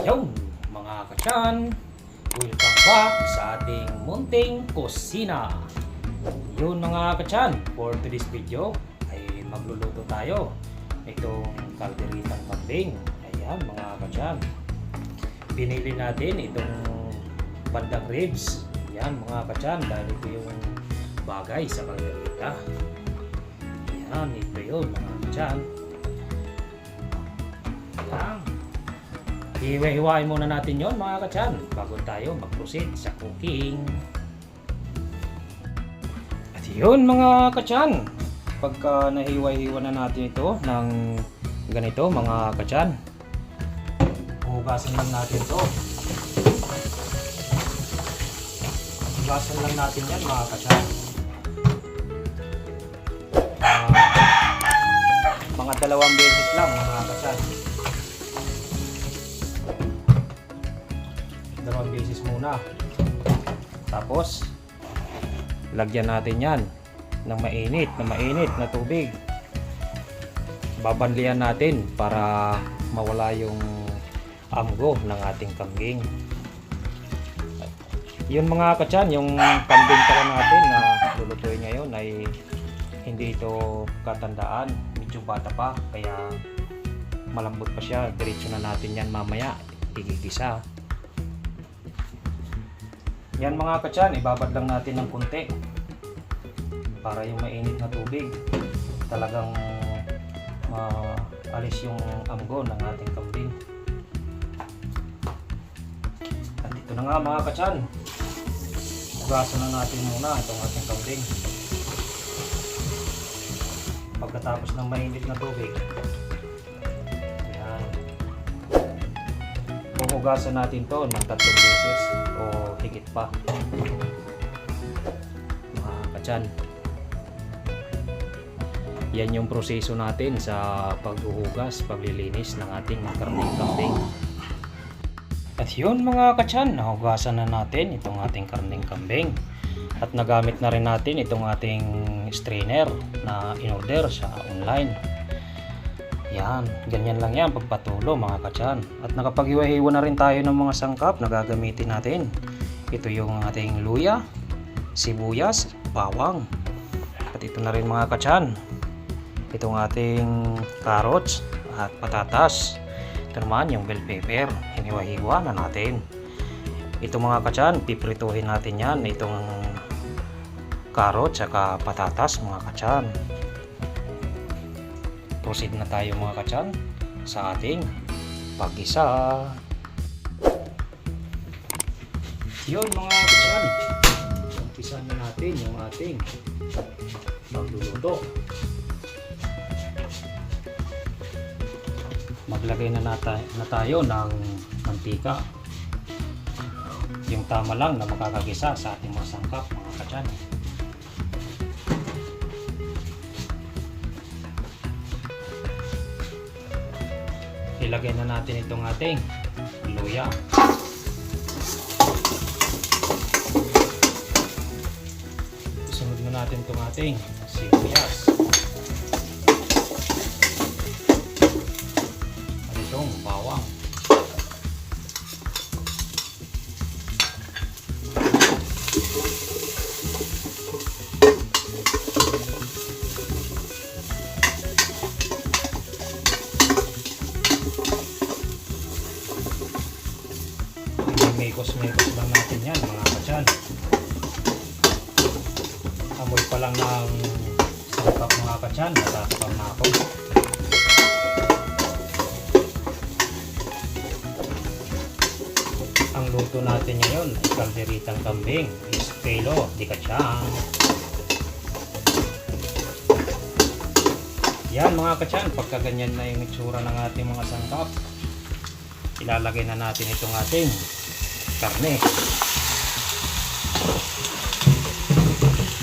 Yo, mga kachan! Welcome back sa ating munting kusina. Yun mga kachan, for today's video ay magluluto tayo itong kalderitang kambing. Ayan mga kachan. Pinili natin itong bandang ribs. Ayan mga kachan, dahil ito yung bagay sa kalderita. Ayan, ito yun mga kachan. Ayan. Hiwa-hiwain muna natin yon mga kachan bago tayo mag-proceed sa cooking. At yun mga kachan, pagka nahiwa-hiwa na natin ito ng ganito mga kachan, hugasan lang natin to. Hugasan lang natin yan mga kachan. Ah, mga dalawang beses lang mga kachan. Dalawang beses muna. Tapos, lagyan natin yan ng mainit, na mainit na tubig. Babanlian natin para mawala yung amgo ng ating kambing. Yun mga kachan, yung kambing pala natin na lulutuin ngayon ay hindi ito katandaan. Medyo bata pa, kaya malambot pa siya. Diretso na natin yan mamaya. Igigisa. Yan mga kachan, ibabad lang natin ng kunti para yung mainit na tubig talagang maalis yung amgo ng ating kambing. At ito na nga mga kachan, hugasan na natin muna itong ating kambing. Pagkatapos ng mainit na tubig, huhugasan natin to ng tatlong beses o higit pa. Mga kachan. Yan yung proseso natin sa paghuhugas, paglilinis ng ating karning kambing. At yun mga kachan nahugasan na natin itong ating karning kambing. At nagamit na rin natin itong ating strainer na in-order sa online yan, ganyan lang yan pagpatulo mga kachan. At nakapaghiwa-hiwa na rin tayo ng mga sangkap na gagamitin natin. Ito yung ating luya, sibuyas, bawang. At ito na rin mga kachan. Itong ating carrots at patatas. Ito naman yung bell pepper. Hiniwa-hiwa na natin. Ito mga kachan, piprituhin natin yan. Itong carrots at patatas mga kachan proceed na tayo mga kachan sa ating pag-isa. Yun mga kachan, umpisa na natin yung ating pagluluto. Maglagay na, nata na tayo ng mantika. Yung tama lang na makakagisa sa ating mga sangkap mga kachan. Ilagay na natin itong ating luya. Sunod na natin itong ating sibuyas. Ako. Ang luto natin ngayon ay kalderitang kambing. Estelo, di kachan. Yan mga kachan, pagka ganyan na yung itsura ng ating mga sangkap, ilalagay na natin itong ating karne.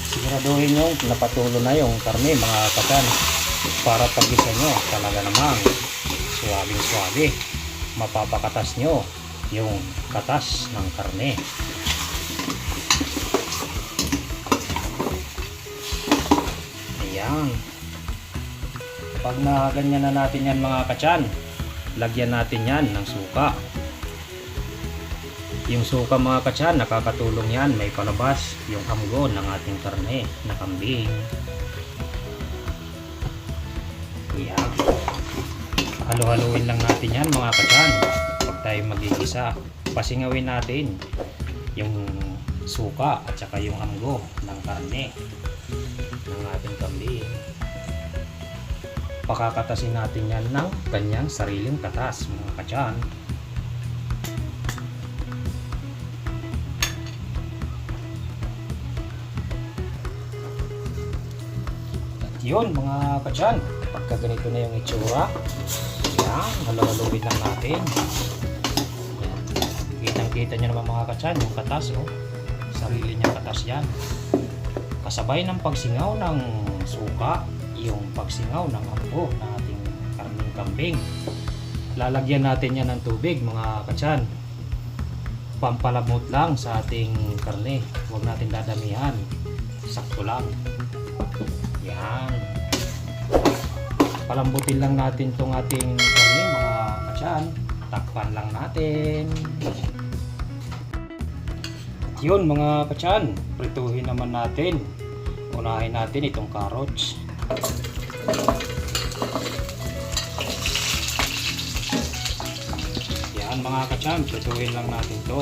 Siguraduhin nyo napatulo na yung karne mga kasan para pagisa nyo talaga namang suwabing suwabe. Mapapakatas nyo yung katas ng karne. Ayan. Pag na ganyan na natin yan mga kachan, lagyan natin yan ng suka. Yung suka mga katsan, nakakatulong yan. May palabas yung hamgo ng ating karne na kambing. Yan. Halo-haluin lang natin yan mga katsan. Pag tayo magigisa, pasingawin natin yung suka at saka yung hamgo ng karne ng ating kambing. Pakakatasin natin yan ng kanyang sariling katas mga katsan. At yun mga katsan, pagka ganito na yung itsura, yan, halawaluin lang natin. Yan. Kitang-kita nyo naman mga katsan, yung katas, oh. Sarili niyang katas yan. Kasabay ng pagsingaw ng suka, yung pagsingaw ng ambo na ating karning kambing. Lalagyan natin yan ng tubig mga katsan. Pampalamot lang sa ating karne. Huwag natin dadamihan. Sakto lang. Yan. Palambutin lang natin tong ating karne mga katsan. Takpan lang natin. At yun mga katsan, prituhin naman natin. Unahin natin itong carrots. Yan mga katsan, prituhin lang natin to.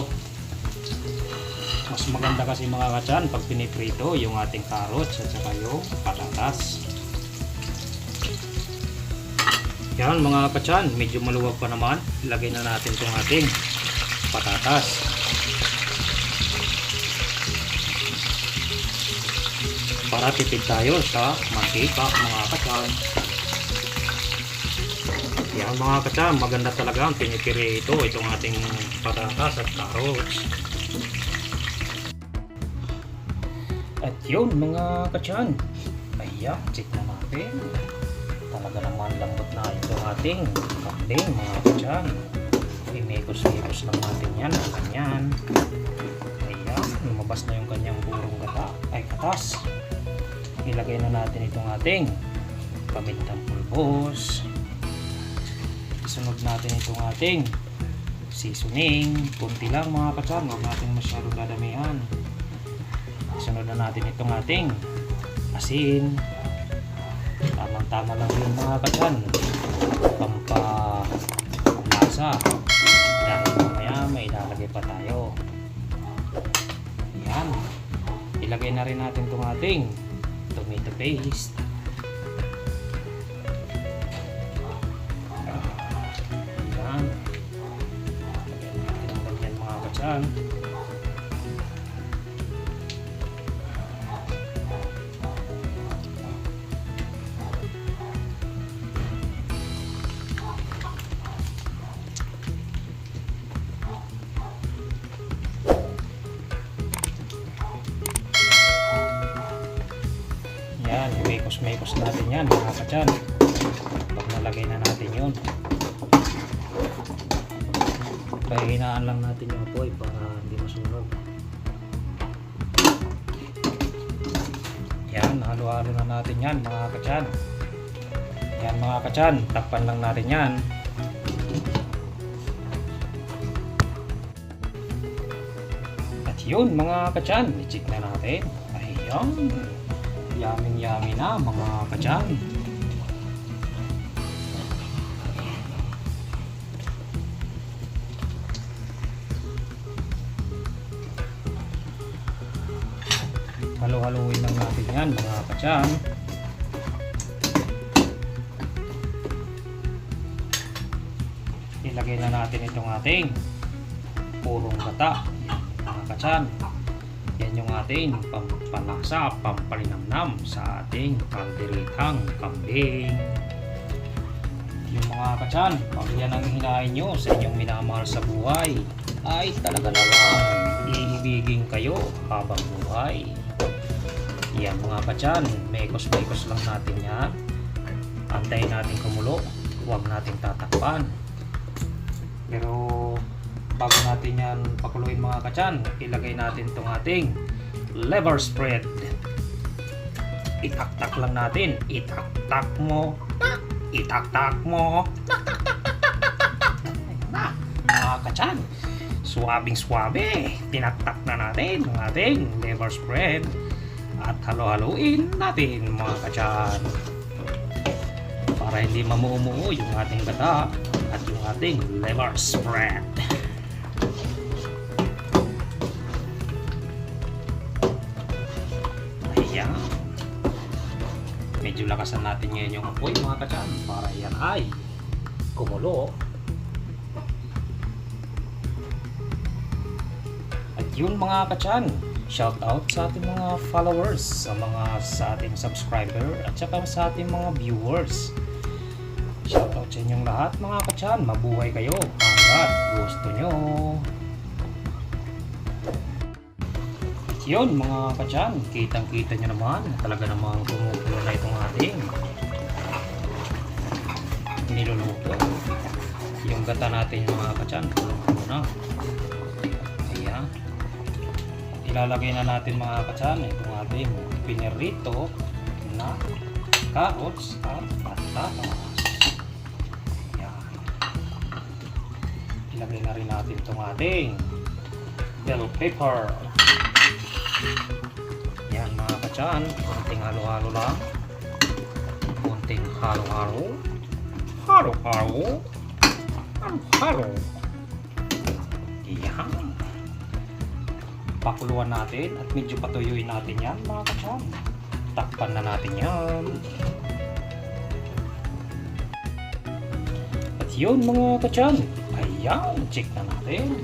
Mas maganda kasi mga katsan pag piniprito yung ating carrots at saka yung patatas. Yan mga katsan, medyo maluwag pa naman. Ilagay na natin itong ating patatas. Para tipid tayo sa mantika mga katsan. Yan mga katsan, maganda talaga ang pinipiri ito, itong ating patatas at carrots. At yun mga katsan, ayan, check na natin. Talaga naman lambot na itong ating kambing mga katsan. Imikos-mikos lang natin yan, ang kanyan. Ayan, lumabas na yung kanyang burong gata, ay katas. Ilagay na natin itong ating pamintang pulbos. Isunod natin itong ating seasoning. Kunti lang mga katsan, huwag natin masyado dadamihan. Sunod na natin itong ating asin. Tamang-tama lang yun mga katsan. Pampalasa. Dahil mamaya may ilalagay pa tayo. Yan. Ilagay na rin natin itong ating tomato paste. Yan. Lagyan natin ang mga katsan. Mekos-mekos natin yan mga katsan. Pag nalagay na natin yun. Pahinaan lang natin yung apoy para hindi masunog. Yan, halo-halo na natin yan mga katsan. Yan mga katsan, takpan lang natin yan. At yun mga katsan, i-check na natin. Ayan. Yaming yami na mga katsan. Halo-haloin lang natin yan mga katsan. Ilagay na natin itong ating purong gata. Mga katsan. Yan yung ating pampalasa, pampalinamnam sa ating kalderitang kambing. Yung mga katsan, pag yan ang hinahin nyo sa inyong minamahal sa buhay, ay talaga naman iibigin kayo habang buhay. Yan mga katsan, mekos-mekos lang natin yan. Antayin natin kumulo, huwag natin tatakpan. Pero bago natin yan pakuluin mga katsan, ilagay natin itong ating liver spread. Itaktak lang natin. Itaktak mo. Itaktak mo. Mga katsan, Swabing swabe. Tinaktak na natin ang ating liver spread. At halo-haluin natin mga kachan. Para hindi mamumuo yung ating gata at yung ating liver spread. Lakasan natin ngayon yung apoy mga kachan para yan ay kumulo. At yun mga kachan, shout out sa ating mga followers, sa mga sa ating subscriber at saka sa ating mga viewers. Shout out sa inyong lahat mga kachan, mabuhay kayo hanggat gusto nyo. Yun mga kachan, kitang kita nyo naman na talaga namang kumukulo na itong ating niluluto. Yung gata natin mga kachan, kulong-kulo na. Ayan. Ilalagay na natin mga kachan itong ating pinirito na carrots at patatas. Ayan. Ilagay na rin natin itong ating bell pepper. Yan mga kachan, konting halo-halo lang. Konting halo-halo. Halo-halo. Halo-halo. Yan. Pakuluan natin at medyo patuyuin natin yan mga kachan. Takpan na natin yan. At yun mga kachan. Ayan, check na natin.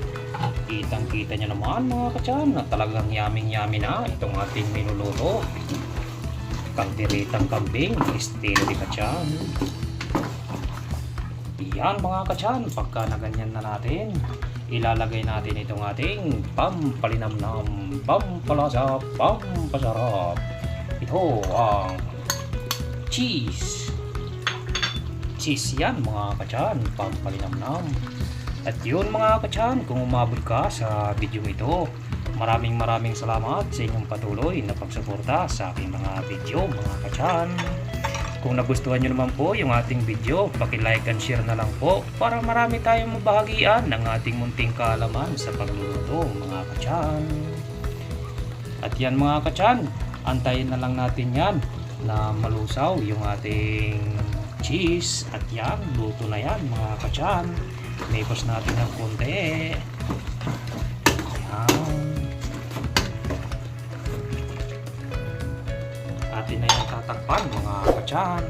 Kitang kita nyo naman mga kachan na talagang yaming yami na itong ating minuluto. Kalderitang kambing, estilo di kachan. Yan mga kachan, pagka na ganyan na natin, ilalagay natin itong ating pampalinamnam, pampalasa, pampasarap. Ito ang cheese. Cheese yan mga kachan, pampalinamnam. At yun mga kachan, kung umabot ka sa video ito, maraming maraming salamat sa inyong patuloy na pagsuporta sa aking mga video mga kachan. Kung nagustuhan nyo naman po yung ating video, like and share na lang po para marami tayong mabahagian ng ating munting kaalaman sa pagluluto mga kachan. At yan mga kachan, antayin na lang natin yan na malusaw yung ating cheese at yan, luto na yan mga kachan. Mipos natin ng konti. Yan. Atin na yung tatakpan mga kachan.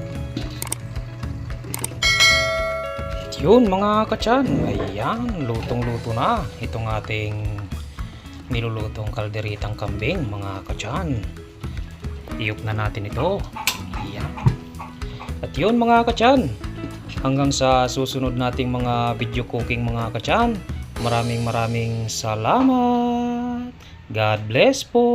At yun mga kachan. Ayan, lutong-luto na itong ating nilulutong kalderitang kambing mga kachan. Iyok na natin ito. Ayan. At yun mga kachan. Hanggang sa susunod nating mga video cooking mga kachan. Maraming maraming salamat. God bless po.